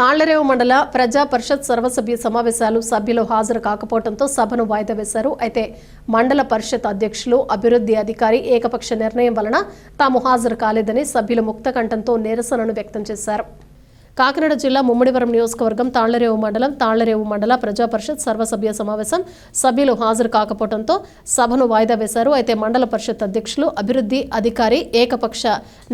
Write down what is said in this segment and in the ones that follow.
తాళ్ళరేవు మండల ప్రజా పరిషత్ సర్వసభ్య సమావేశాలు సభ్యులు హాజరు కాకపోవడంతో సభను వాయిదా వేశారు. అయితే మండల పరిషత్ అధ్యక్షులు అభివృద్ధి అధికారి ఏకపక్ష నిర్ణయం వలన తాము హాజరు కాలేదని సభ్యులు ముక్తకంఠంతో నిరసనను వ్యక్తం చేశారు. కాకినాడ జిల్లా ముమ్మడివరం నియోజకవర్గం తాళ్ళరేవు మండలం తాళ్ళరేవు మండల ప్రజా పరిషత్ సర్వసభ్య సమావేశం సభ్యులు హాజరు కాకపోవడంతో సభను వాయిదా వేశారు. అయితే మండల పరిషత్ అధ్యక్షులు అభివృద్ధి అధికారి ఏకపక్ష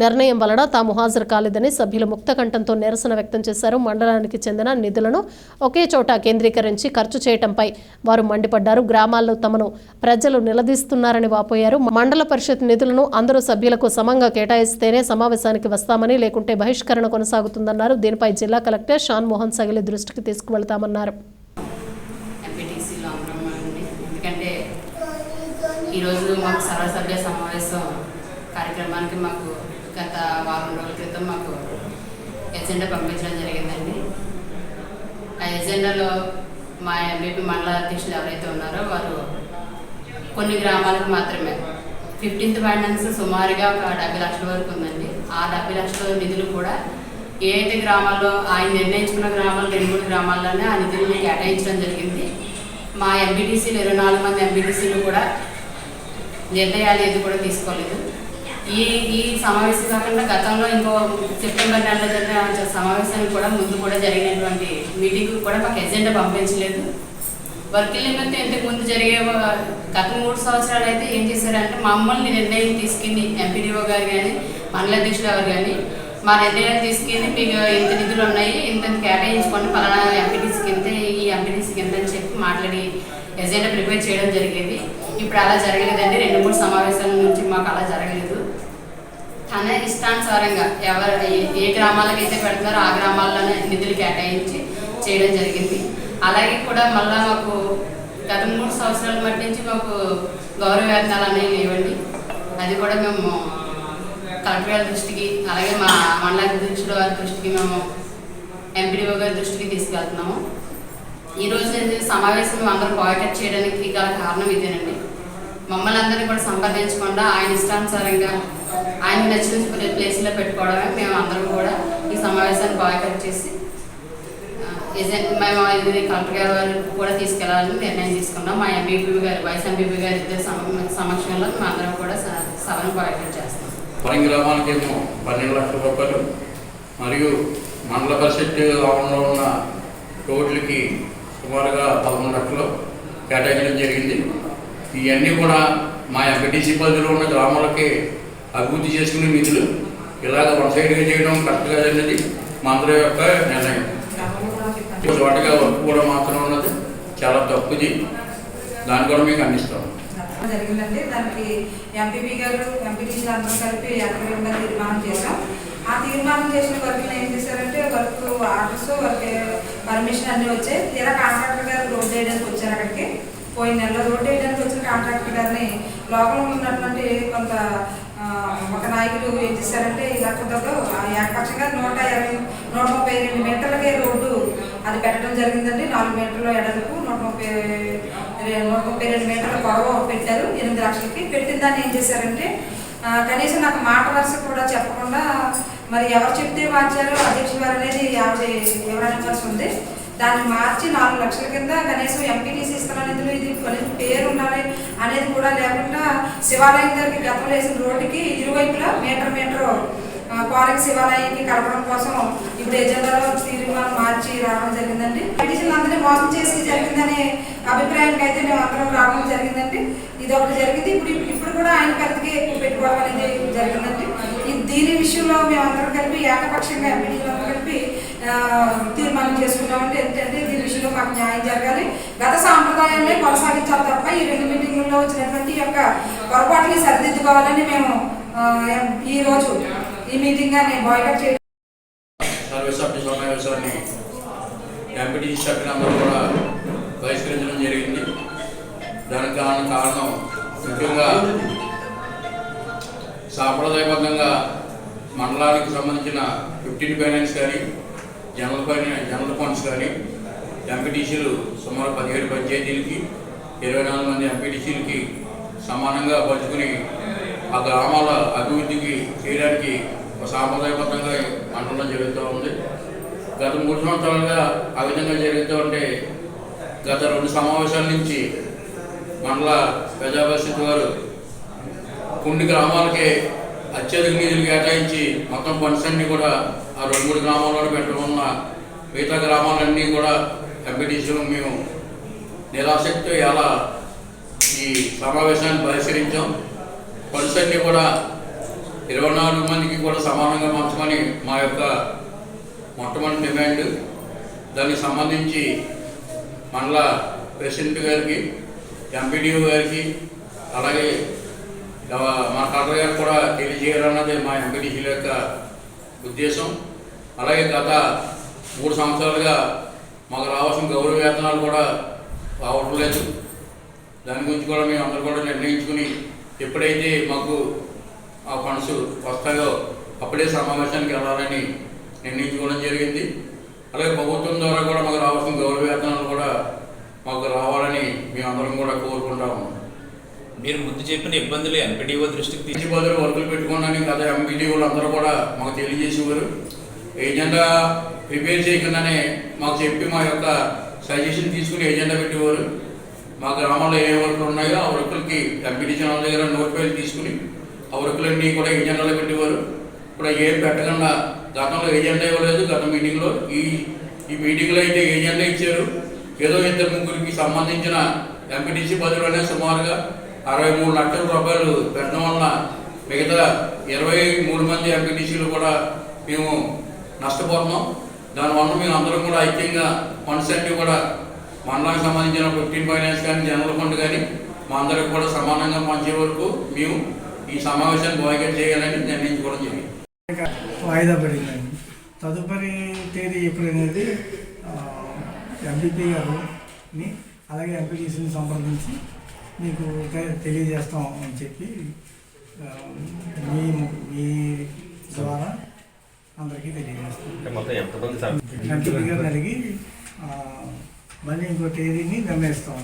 నిర్ణయం వలన తాము హాజరు కాలేదని సభ్యులు ముక్తకంఠంతో నిరసన వ్యక్తం చేశారు. మండలానికి చెందిన నిధులను ఒకే చోట కేంద్రీకరించి ఖర్చు చేయటంపై వారు మండిపడ్డారు. గ్రామాల్లో తమను ప్రజలు నిలదీస్తున్నారని వాపోయారు. మండల పరిషత్ నిధులను అందరూ సభ్యులకు సమంగా కేటాయిస్తేనే సమావేశానికి వస్తామని లేకుంటే బహిష్కరణ కొనసాగుతుందన్నారు. దీనిపై జిల్లా కలెక్టర్ షాన్ మోహన్ సగిలి దృష్టికి తీసుకువెళ్తామన్నారు. ఎంపీటీసీలో ఎందుకంటే ఈరోజు మాకు సర్వసభ్య సమావేశం కార్యక్రమానికి మాకు గత వారం రోజుల క్రితం మాకు ఎజెండా పంపించడం జరిగిందండి. ఆ ఎజెండాలో మా ఎంపీపీ మండల అధ్యక్షులు ఎవరైతే ఉన్నారో వారు కొన్ని గ్రామాలకు మాత్రమే ఫిఫ్టీన్త్ ఫైనాన్స్ సుమారుగా ఒక డెబ్బై లక్షల వరకు ఉందండి. ఆ డెబ్బై లక్షల నిధులు కూడా ఏదైతే గ్రామాల్లో ఆయన నిర్ణయించుకున్న గ్రామాలు రెండు మూడు గ్రామాల్లోనే ఆ నిధులను కేటాయించడం జరిగింది. మా ఎంపీటీసీలు ఇరవై నాలుగు మంది ఎంపీటీసీలు కూడా నిర్ణయాలు ఏది కూడా తీసుకోలేదు. ఈ ఈ సమావేశం కాకుండా గతంలో ఇంకో సెప్టెంబర్ నెలలో జరిగిన సమావేశానికి కూడా ముందు కూడా జరిగినటువంటి మీటింగ్ కూడా మాకు ఎజెండా పంపించలేదు. వర్కిల్ నిమిత్తం ఇంతకు ముందు జరిగే గత మూడు సంవత్సరాలు అయితే ఏం చేశారంటే మమ్మల్ని నిర్ణయం తీసుకుంది ఎంపీడీఓ గారు కానీ మండల అధ్యక్షుడు గారు కానీ మా నిర్ణయాలు తీసుకెళ్ళి మీకు ఇంత నిధులు ఉన్నాయి ఇంత కేటాయించుకోండి పలానా ఎంపీటీసీకి ఇంత ఈ ఎంపీటీసీకి ఇంత అని చెప్పి మాట్లాడి ఎజెండా ప్రిపేర్ చేయడం జరిగేది. ఇప్పుడు అలా జరగలేదండి. రెండు మూడు సమావేశాల నుంచి మాకు అలా జరగలేదు. తన ఇష్టానుసారంగా ఎవరు ఏ- ఏ గ్రామాలకైతే పెడతారో ఆ గ్రామాల్లోనే నిధులు కేటాయించి చేయడం జరిగింది. అలాగే కూడా మళ్ళీ మాకు గత మూడు సంవత్సరాల మట్టి నుంచి మాకు గౌరవ వేతనాలు అనేవి లేవండి. అది కూడా మేము కలెక్టర్ గారి దృష్టికి అలాగే మా మండల అధ్యక్షుడు గారి దృష్టికి మేము ఎంపీడీఓ గారి దృష్టికి తీసుకెళ్తున్నాము. ఈ రోజు నేను సమావేశం మేము అందరూ బాయ్కట్ చేయడానికి గల కారణం ఇదేనండి. మమ్మల్ని అందరినీ కూడా సంప్రదించకుండా ఆయన ఇష్టానుసారంగా ఆయన నచ్చిన ప్లేస్లో పెట్టుకోవడమే మేము అందరం కూడా ఈ సమావేశాన్ని బాయ్కట్ చేసి ఏజెంట్ మేము ఇది కలెక్టర్ గారు కూడా తీసుకెళ్ళాలని నిర్ణయం తీసుకున్నాం. మా ఎంపీపీ గారు వైస్ ఎంపీపీ గారు ఇద్దరు సమక్షంలో మేము అందరం కూడా సభను బాయ్కట్ చేస్తాం పని గ్రామానికేమో పన్నెండు లక్షల రూపాయలు. మరియు మండల పరిషత్ ఆవరణలో ఉన్న రోడ్లకి సుమారుగా పదకొండు లక్షలు కేటాయించడం జరిగింది. ఇవన్నీ కూడా మా ఎంపీటీసీ పరిధిలో ఉన్న గ్రామాలకి అభివృద్ధి చేసుకునే నిధులు. ఇలాగ వన్ సైడ్గా చేయడం కరెక్ట్ కాదనేది మా అందరి యొక్క నిర్ణయం. ఒక చోటగా వర్క్ కూడా మాత్రం ఉన్నది. చాలా తప్పుది. దాన్ని కూడా మీకు అందిస్తాం. జరిగిందంటే దానికి ఎంపీపీ గారు ఎంపీటీసీ అందరూ కలిపి ఏకగ్రీవంగా తీర్మానం చేశాం. ఆ తీర్మానం చేసిన వర్క్ ఏం చేశారంటే వర్క్ ఆర్డర్స్ వర్క్ పర్మిషన్ అన్నీ వచ్చాయి. తీరా కాంట్రాక్టర్ గారు రోడ్ వేయడానికి వచ్చారు అక్కడికి. పోయిన నెలలో రోడ్ వేయడానికి వచ్చిన కాంట్రాక్టర్ గారిని లోపల ఉన్నటువంటి కొంత ఒక నాయకులు ఏం చేశారంటే ఇలా కుదరదు ఏకపక్షంగా నూట ఇరవై నూట ముప్పై రెండు మీటర్లకే రోడ్డు అది పెట్టడం జరిగిందండి. నాలుగు మీటర్ల ఎడలకు నూట ముప్పై నూట ముప్పై రెండు మీటర్ల పొడవు పెట్టారు. ఎనిమిది లక్షలకి పెట్టిన దాన్ని ఏం చేశారంటే కనీసం నాకు మాట వరుస కూడా చెప్పకుండా మరి ఎవరు చెప్తే మార్చారో అధ్యక్షులు గారు అనేది ఎవరు ఎవరనవలసి ఉంది. దాన్ని మార్చి నాలుగు లక్షల కింద కనీసం ఎంపీటీసీ ఇస్తున్న నిధులు ఇది కొన్ని పేరు ఉండాలి అనేది కూడా లేకుండా శివాలయం దగ్గరికి గతంలో వేసిన రోడ్డుకి ఇరువైపులా మీటర్ మీటర్ కోరిక శివాలయానికి కలపడం కోసం ఇప్పుడు ఎజెండాలో తీర్మానం మార్చి రావడం జరిగిందండి. పిటిషన్ అందరినీ మోసం చేసి జరిగిందనే అభిప్రాయానికి అయితే మేము అందరం రావడం జరిగిందండి. ఇది ఒకటి జరిగింది. ఇప్పుడు ఇప్పుడు కూడా ఆయన పరిధికి పెట్టుకోవడం అనేది జరిగిందండి. దీని విషయంలో మేము అందరం కలిపి ఏకపక్షంగా ఎమ్మెల్యేలందరూ కలిపి తీర్మానం చేసుకున్నామంటే ఏంటంటే దీని విషయంలో మాకు న్యాయం జరగాలి. గత సాంప్రదాయాన్ని కొనసాగించాలి తప్ప ఈ రెండు మీటింగుల్లో వచ్చినటువంటి యొక్క పొరపాటుని సరిదిద్దుకోవాలని మేము ఈ రోజు ఈ మీటింగ్ నేను బాయ్కట్ చేయడం సర్వసభ్య సమావేశాన్ని ఎంపీటీసీ సభ్యులందరూ కూడా బహిష్కరించడం జరిగింది. దానికి కారణం కారణం ముఖ్యంగా సాంప్రదాయబద్ధంగా మండలానికి సంబంధించిన ఫిఫ్టీన్ ఫైనాన్స్ కానీ జనరల్ ఫైనాన్స్ జనరల్ ఫండ్స్ కానీ ఎంపీటీసీలు సుమారు పదిహేడు పంచాయతీలకి ఇరవై నాలుగు మంది ఎంపీటీసీలకి సమానంగా పంచుకుని ఆ గ్రామాల అభివృద్ధికి చేయడానికి ఒక సాంప్రదాయబద్ధంగా మండలం జరుగుతూ ఉంది. గత మూడు సంవత్సరాలుగా ఆ విధంగా జరుగుతూ ఉంటే గత రెండు సమావేశాల నుంచి మండల ప్రజాపరిషత్ వారు కొన్ని గ్రామాలకే అత్యధిక నిధులు కేటాయించి మొత్తం ఫండ్స్ అన్నీ కూడా ఆ రెండు మూడు గ్రామాల్లో పెట్టుకున్న మిగతా గ్రామాలన్నీ కూడా ఎంపీటీసీలు మేము నిరాసక్తితో ఎలా ఈ సమావేశాన్ని పరిశీలించాం ఫండ్స్ అన్నీ కూడా ఇరవై నాలుగు మందికి కూడా సమానంగా మార్చుకొని మా యొక్క మొట్టమొదటి డిమాండ్ దానికి సంబంధించి మండల ప్రెసిడెంట్ గారికి ఎంపీడీఓ గారికి అలాగే మా కలెక్టర్ గారు కూడా తెలియజేయాలన్నది మా ఎంపీడీసీల యొక్క ఉద్దేశం. అలాగే గత మూడు సంవత్సరాలుగా మాకు రావాల్సిన గౌరవ వేతనాలు కూడా రావటం లేదు. దాని గురించి కూడా మేము అందరూ కూడా నిర్ణయించుకుని ఎప్పుడైతే మాకు ఆ ఫండ్స్ వస్తాయో అప్పుడే సమావేశానికి వెళ్ళాలని నిర్ణయించుకోవడం జరిగింది. అలాగే ప్రభుత్వం ద్వారా కూడా మాకు రావాల్సిన గౌరవ వేతనాలు కూడా మాకు రావాలని మేము అందరం కూడా కోరుకుంటాము మీరు ముందు చెప్పిన ఇబ్బందులు ఎంపీడీఓ దృష్టికి తీసి బదులు వర్కులు పెట్టుకున్నాను గత ఎంపీడీఓలు అందరూ కూడా మాకు తెలియజేసేవారు. ఏజెండా ప్రిపేర్ చేయకుండానే మాకు చెప్పి మా యొక్క సజెషన్ తీసుకుని ఏజెండా పెట్టేవారు. మా గ్రామంలో ఏ వర్కులు ఉన్నాయో ఆ వర్కులకి ఎంపీటీసీ వాళ్ళ దగ్గర నోటిఫైలు తీసుకుని ఆ వర్కులన్నీ కూడా ఏజెండాలో పెట్టేవారు. ఇప్పుడు ఏం పెట్టకుండా గతంలో ఏజెండా ఇవ్వలేదు. గత మీటింగ్లో ఈ ఈ మీటింగ్లో అయితే ఏజెండా ఇచ్చారు. ఏదో ఇద్దరు ముగ్గురికి సంబంధించిన ఎంపీటీసీ బదులునే సుమారుగా అరవై మూడు లక్షల రూపాయలు పెట్టడం వలన మిగతా ఇరవై మూడు మంది ఎంపీటీసీలు కూడా మేము నష్టపోతున్నాం. దానివల్ల మేము అందరం కూడా ఐక్యంగా ఫండ్స్ అన్ని కూడా మండలానికి సంబంధించిన ఫిఫ్టీన్ ఫైనాన్స్ కానీ జనరల్ ఫండ్ కానీ మా అందరికి కూడా సమానంగా పంచే వరకు మేము ఈ సమావేశాన్ని బాయ్కట్ చేయాలని నిర్ణయించుకోవడం జరిగింది. వాయిదా పడిందండి తదుపరి తేదీ ఎప్పుడనేది ఎంపీపీ గారుని అలాగే ఎంపీటీసీని సంప్రదించి మీకు తెలియజేస్తాం అని చెప్పి మీ మీ ద్వారా అందరికీ తెలియజేస్తాం. ఆ, మళ్ళీ ఇంకో తేదీని నిర్ణయిస్తాం.